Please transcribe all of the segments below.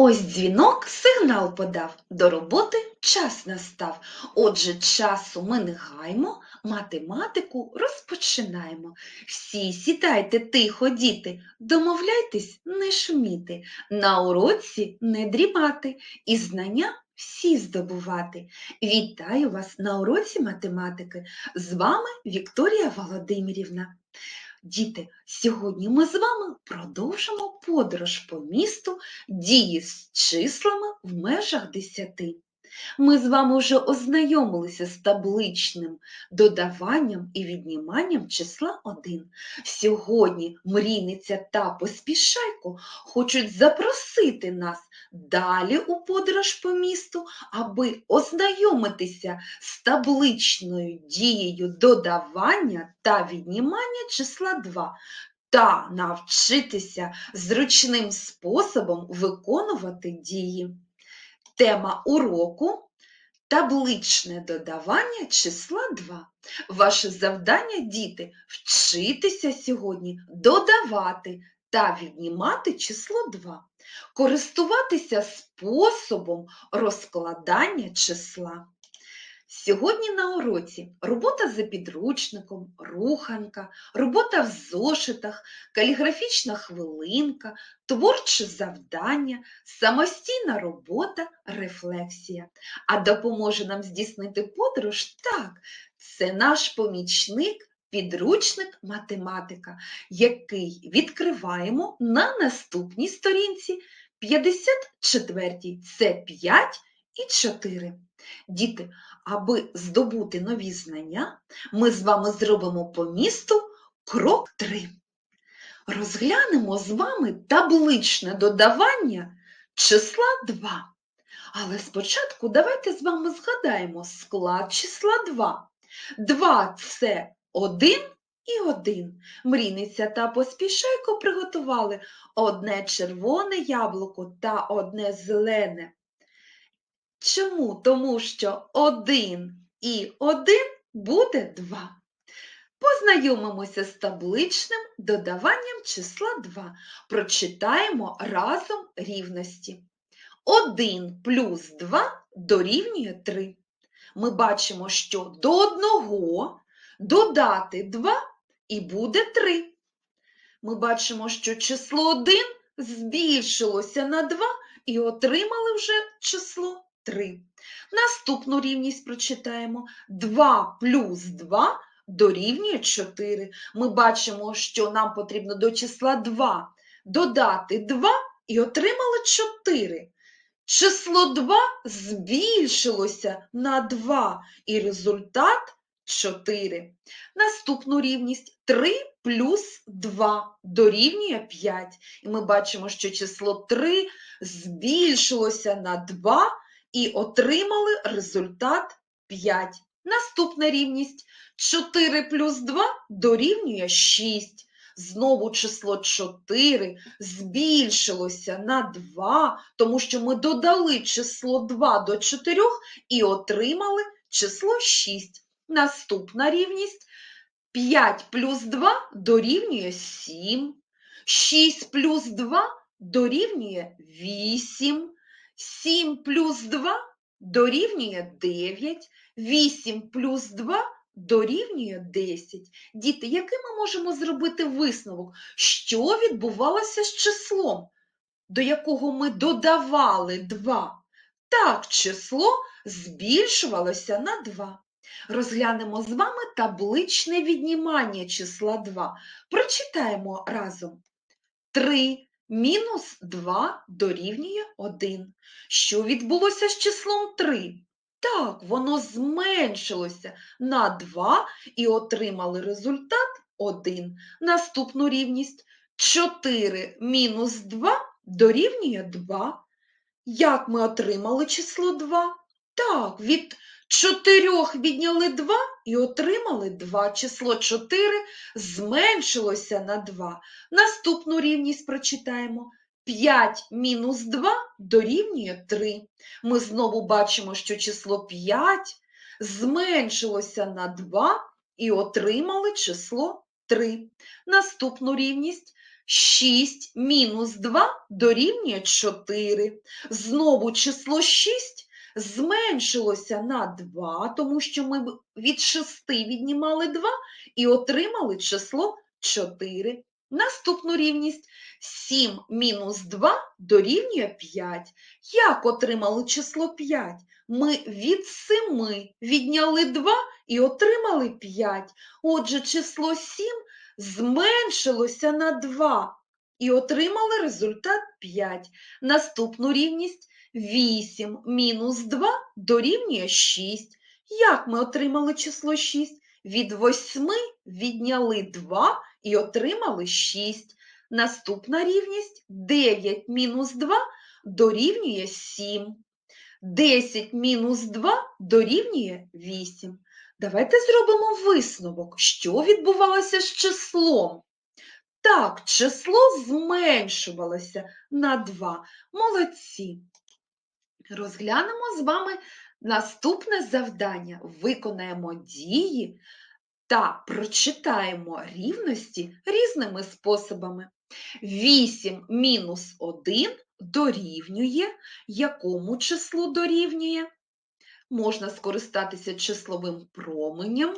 Ось дзвінок сигнал подав, до роботи час настав. Отже, часу ми не гаймо, математику розпочинаємо. Всі сідайте тихо, діти, домовляйтесь не шуміти, на уроці не дрімати і знання всі здобувати. Вітаю вас на уроці математики. З вами Вікторія Володимирівна. Діти, сьогодні ми з вами продовжимо подорож по місту дії з числами в межах десяти. Ми з вами вже ознайомилися з табличним додаванням і відніманням числа 1. Сьогодні мрійниця та поспішайко хочуть запросити нас далі у подорож по місту, аби ознайомитися з табличною дією додавання та віднімання числа 2 та навчитися зручним способом виконувати дії. Тема уроку табличне додавання числа 2. Ваше завдання, діти, вчитися сьогодні додавати та віднімати число 2, користуватися способом розкладання числа. Сьогодні на уроці робота за підручником, руханка, робота в зошитах, каліграфічна хвилинка, творче завдання, самостійна робота, рефлексія. А допоможе нам здійснити подорож так, це наш помічник, підручник математика, який відкриваємо на наступній сторінці 54. Це 5 і 4. Діти, аби здобути нові знання, ми з вами зробимо по місту крок 3. Розглянемо з вами табличне додавання числа 2. Але спочатку давайте з вами згадаємо склад числа 2. 2 – це 1 і 1. Мрійниця та поспішайко приготували одне червоне яблуко та одне зелене. Чому? Тому що 1 і 1 буде 2. Познайомимося з табличним додаванням числа 2. Прочитаємо разом рівності. 1 плюс 2 дорівнює 3. Ми бачимо, що до 1 додати 2 і буде 3. Ми бачимо, що число 1 збільшилося на 2 і отримали вже число 3. Наступну рівність прочитаємо. 2 плюс 2 дорівнює 4. Ми бачимо, що нам потрібно до числа 2 додати 2 і отримали 4. Число 2 збільшилося на 2 і результат 4. Наступну рівність 3 плюс 2 дорівнює 5. І ми бачимо, що число 3 збільшилося на 2 і отримали результат 5. Наступна рівність 4 плюс 2 дорівнює 6. Знову число 4 збільшилося на 2, тому що ми додали число 2 до 4 і отримали число 6. Наступна рівність 5 плюс 2 дорівнює 7. 6 плюс 2 дорівнює 8. 7 плюс 2 дорівнює 9, 8 плюс 2 дорівнює 10. Діти, який ми можемо зробити висновок? Що відбувалося з числом, до якого ми додавали 2? Так, число збільшувалося на 2. Розглянемо з вами табличне віднімання числа 2. Прочитаємо разом. 3 Мінус 2 дорівнює 1. Що відбулося з числом 3? Так, воно зменшилося на 2 і отримали результат 1. Наступну рівність 4 мінус 2 дорівнює 2. Як ми отримали число 2? Так, від 4 відняли 2 і отримали 2. Число 4 зменшилося на 2. Наступну рівність прочитаємо. 5 мінус 2 дорівнює 3. Ми знову бачимо, що число 5 зменшилося на 2 і отримали число 3. Наступну рівність 6 мінус 2 дорівнює 4. Знову число 6 зменшилося на 2, тому що ми від 6 віднімали 2 і отримали число 4. Наступну рівність 7 мінус 2 дорівнює 5. Як отримали число 5? Ми від 7 відняли 2 і отримали 5. Отже, число 7 зменшилося на 2 і отримали результат 5. Наступну рівність 8 мінус 2 дорівнює 6. Як ми отримали число 6? Від 8 відняли 2 і отримали 6. Наступна рівність 9 мінус 2 дорівнює 7. 10 мінус 2 дорівнює 8. Давайте зробимо висновок, що відбувалося з числом. Так, число зменшувалося на 2. Молодці. Розглянемо з вами наступне завдання. Виконаємо дії та прочитаємо рівності різними способами. 8 мінус 1 дорівнює якому числу дорівнює? Можна скористатися числовим променем.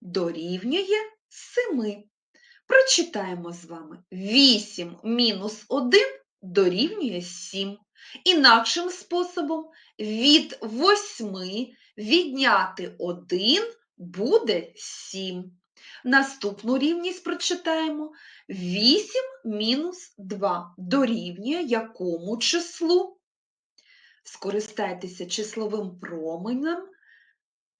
Дорівнює 7. Прочитаємо з вами. 8 мінус 1 дорівнює 7. Інакшим способом від 8 відняти 1 буде 7. Наступну рівність прочитаємо. 8 мінус 2 дорівнює якому числу? Скористайтеся числовим променем.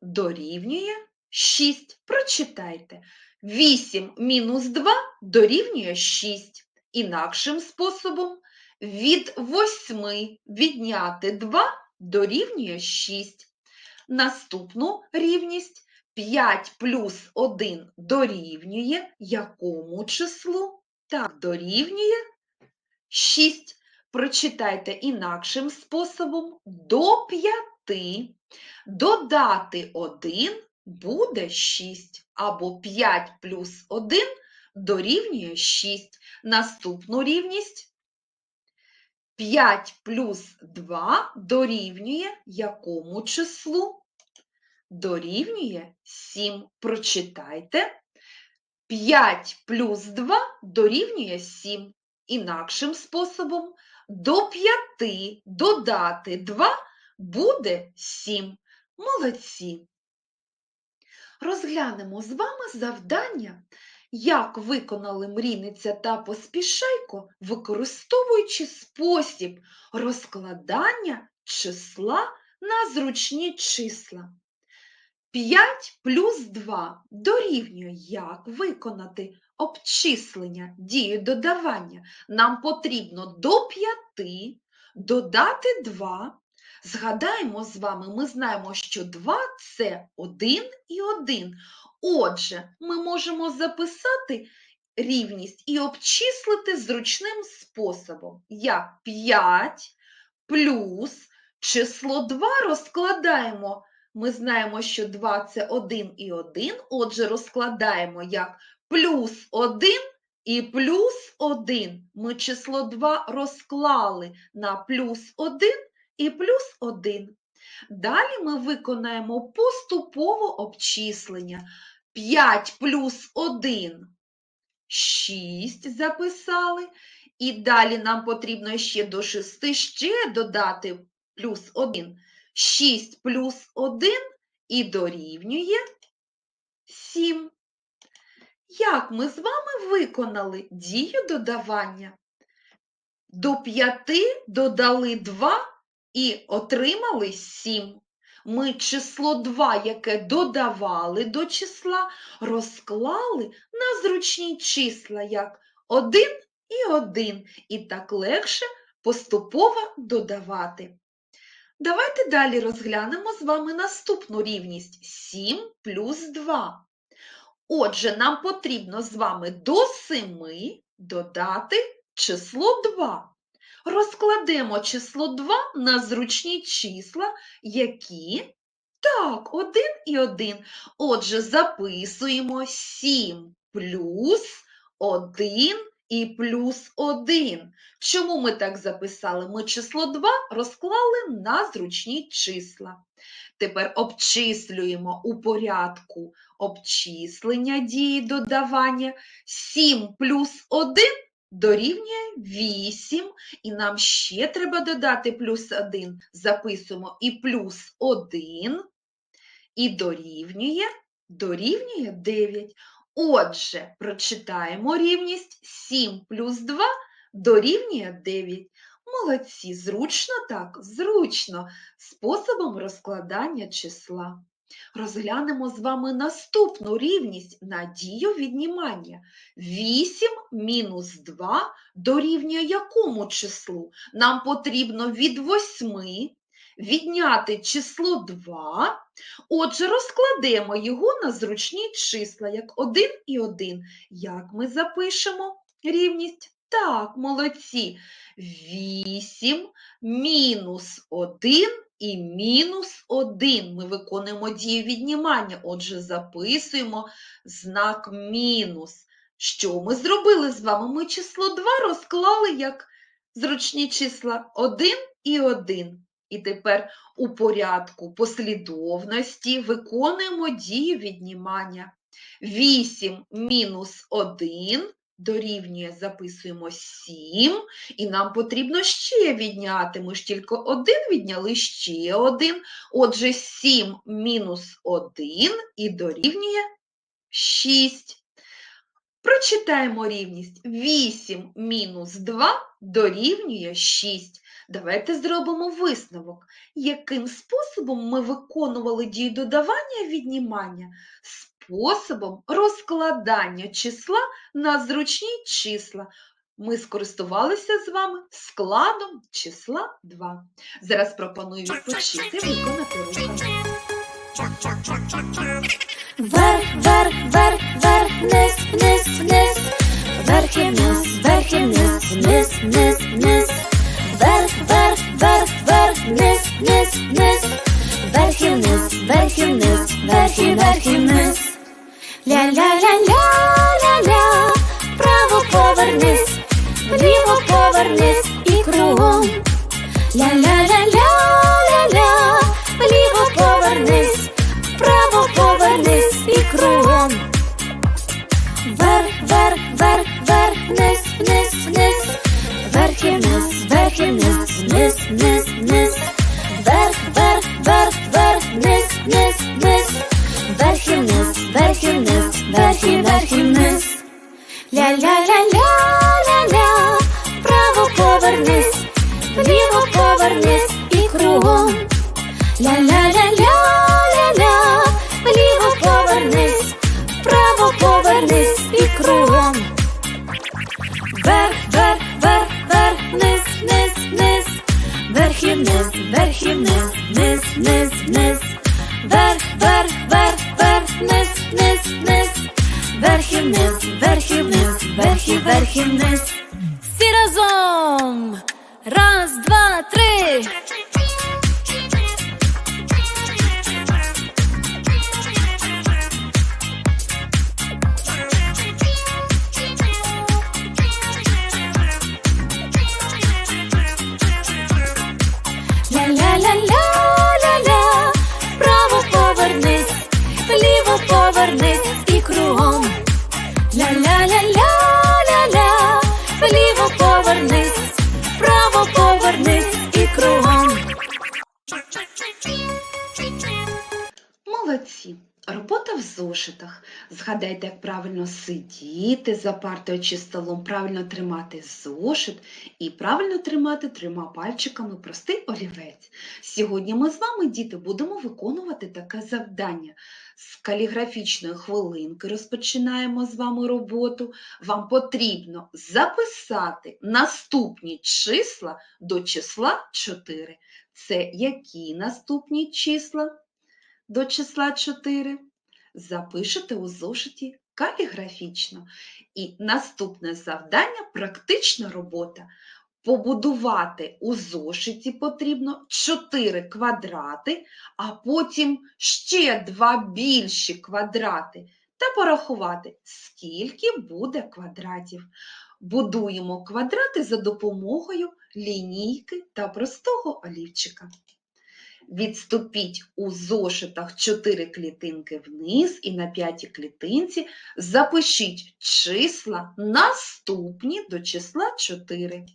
Дорівнює 6. Прочитайте. 8 мінус 2 дорівнює 6. Інакшим способом від 8 відняти 2 дорівнює 6. Наступну рівність 5 плюс 1 дорівнює якому числу? Так, дорівнює 6. Прочитайте інакшим способом до 5 додати 1 буде 6. Або 5 плюс 1 дорівнює 6. Наступну рівність 5 плюс 2 дорівнює якому числу? Дорівнює 7. Прочитайте. 5 плюс 2 дорівнює 7. Інакшим способом до 5 додати 2 буде 7. Молодці. Розглянемо з вами завдання, як виконали мрійниця та поспішайко, використовуючи спосіб розкладання числа на зручні числа. 5 плюс 2 дорівнює як виконати обчислення дію додавання. Нам потрібно до 5 додати 2. Згадаємо з вами, ми знаємо, що 2 – це 1 і 1. Отже, ми можемо записати рівність і обчислити зручним способом, як 5 плюс число 2 розкладаємо. Ми знаємо, що 2 – це 1 і 1, отже, розкладаємо як плюс 1 і плюс 1. Ми число 2 розклали на плюс 1 і плюс 1. Далі ми виконаємо поступово обчислення. 5 плюс 1 – 6 записали. І далі нам потрібно ще до 6 ще додати плюс 1. 6 плюс 1 і дорівнює 7. Як ми з вами виконали дію додавання? До 5 додали 2 і отримали 7. Ми число 2, яке додавали до числа, розклали на зручні числа, як 1 і 1. І так легше поступово додавати. Давайте далі розглянемо з вами наступну рівність 7 плюс 2. Отже, нам потрібно з вами до 7 додати число 2. Розкладемо число 2 на зручні числа, які? Так, 1 і 1. Отже, записуємо 7 плюс 1 і плюс 1. Чому ми так записали? Ми число 2 розклали на зручні числа. Тепер обчислюємо у порядку обчислення дії додавання. 7 плюс 1 дорівнює 8. І нам ще треба додати плюс 1. Записуємо і плюс 1, і дорівнює, дорівнює 9. Отже, прочитаємо рівність 7 плюс 2 дорівнює 9. Молодці, зручно так, зручно, способом розкладання числа. Розглянемо з вами наступну рівність на дію віднімання. 8 мінус 2 дорівнює якому числу? Нам потрібно від 8 відняти число 2. Отже, розкладемо його на зручні числа, як 1 і 1. Як ми запишемо рівність? Так, молодці. 8 мінус 1 і мінус 1. Ми виконуємо дію віднімання, отже, записуємо знак мінус. Що ми зробили з вами? Ми число 2 розклали як зручні числа 1 і 1. І тепер у порядку послідовності виконуємо дію віднімання. 8 мінус 1 дорівнює, записуємо 7, і нам потрібно ще відняти. Ми ж тільки 1 відняли ще 1. Отже, 7 мінус 1 і дорівнює 6. Прочитаємо рівність. 8 мінус 2 дорівнює 6. Давайте зробимо висновок. Яким способом ми виконували дію додавання і віднімання? Способом розкладання числа на зручні числа. Ми скористувалися з вами складом числа 2. Зараз пропоную відпочити, виконати руханку. Вверх, вверх, вверх, вверх, вниз, вниз, вниз. Вверх і вниз, вверх і вниз, вниз, вниз, вниз, вниз, вниз. Вверх і вниз, вверх і вниз, вверх і вниз, la la la la. Згадайте, як правильно сидіти за партою чи столом, правильно тримати зошит і правильно тримати трьома пальчиками простий олівець. Сьогодні ми з вами, діти, будемо виконувати таке завдання. З каліграфічної хвилинки розпочинаємо з вами роботу. Вам потрібно записати наступні числа до числа 4. Це які наступні числа? до числа 4 запишете у зошиті каліграфічно. І наступне завдання практична робота. Побудувати у зошиті потрібно 4 квадрати, а потім ще два більші квадрати та порахувати, скільки буде квадратів. будуємо квадрати за допомогою лінійки та простого олівчика. Відступіть у зошитах 4 клітинки вниз і на п'ятій клітинці запишіть числа наступні до числа 4.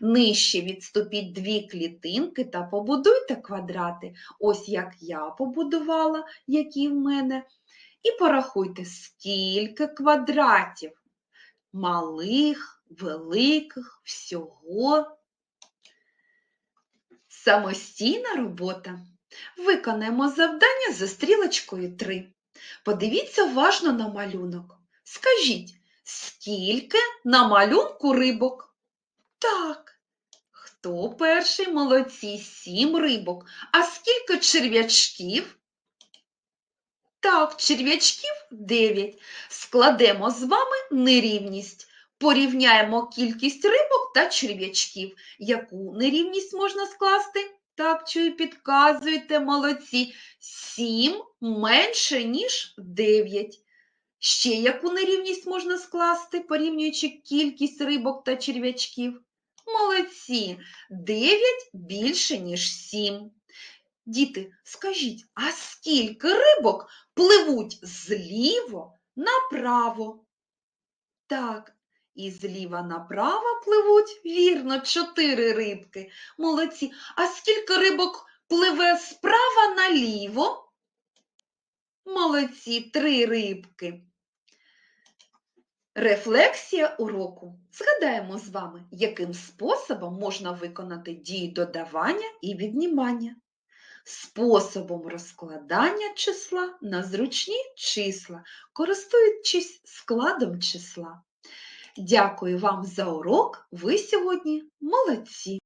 Нижче відступіть дві клітинки та побудуйте квадрати, ось як я побудувала, які в мене. І порахуйте, скільки квадратів малих, великих, всього. Самостійна робота. Виконаємо завдання за стрілочкою 3. Подивіться уважно на малюнок. Скажіть, скільки на малюнку рибок? Так. Хто перший? Молодці, сім рибок. А скільки черв'ячків? Так, черв'ячків 9. Складемо з вами нерівність. Порівняємо кількість рибок та черв'ячків. Яку нерівність можна скласти? Так, чую, підказуєте, молодці. 7 менше, ніж 9. Ще яку нерівність можна скласти, порівнюючи кількість рибок та черв'ячків? Молодці. 9 більше, ніж 7. Діти, скажіть, а скільки рибок пливуть зліво направо? Так, і зліва направо пливуть, вірно, чотири рибки. Молодці. А скільки рибок пливе справа наліво? Молодці, три рибки. Рефлексія уроку. Згадаємо з вами, яким способом можна виконати дії додавання і віднімання. Способом розкладання числа на зручні числа, користуючись складом числа. Дякую вам за урок. Ви сьогодні молодці!